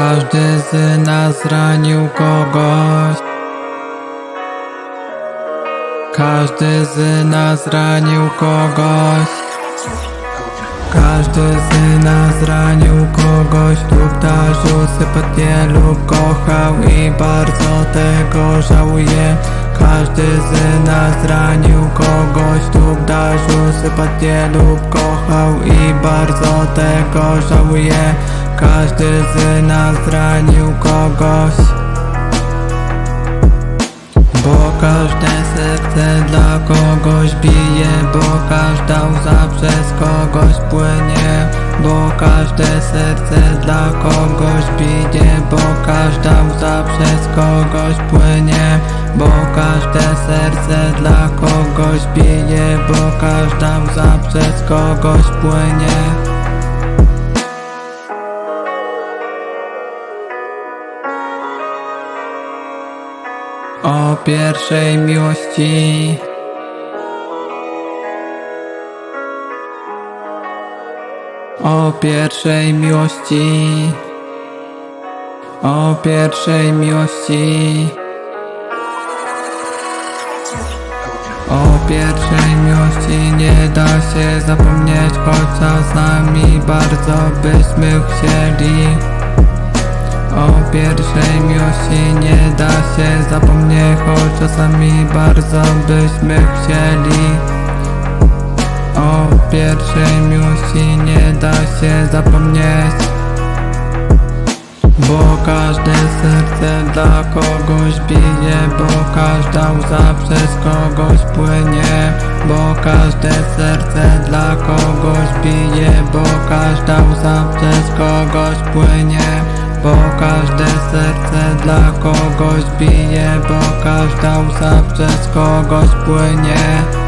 Każdy z nas zranił kogoś. Każdy z nas zranił kogoś. Każdy z nas zranił kogoś lub darzył sympatię lub kochał i bardzo tego żałuje. Każdy z nas zranił kogoś lub darzył sympatię lub kochał i bardzo tego żałuje. Każdy z nas zranił kogoś. Bo każde serce dla kogoś bije Bo każda łza przez kogoś płynie. Bo każde serce dla kogoś bije Bo każda łza przez kogoś płynie. Bo każde serce dla kogoś bije Bo każda łza przez kogoś płynie pierwszej miłości. O pierwszej miłości. O pierwszej miłości. O pierwszej miłości nie da się zapomnieć, chociaż z nami bardzo byśmy chcieli. O pierwszej miłości nie da się czasami bardzo byśmy chcieli. O pierwszej miłości nie da się zapomnieć. Bo każde serce dla kogoś bije, bo każda łza przez kogoś płynie. Bo każde serce dla kogoś bije, bo każda łza przez kogoś płynie. Bo każde serce dla kogoś bije, bo każda łza przez kogoś płynie.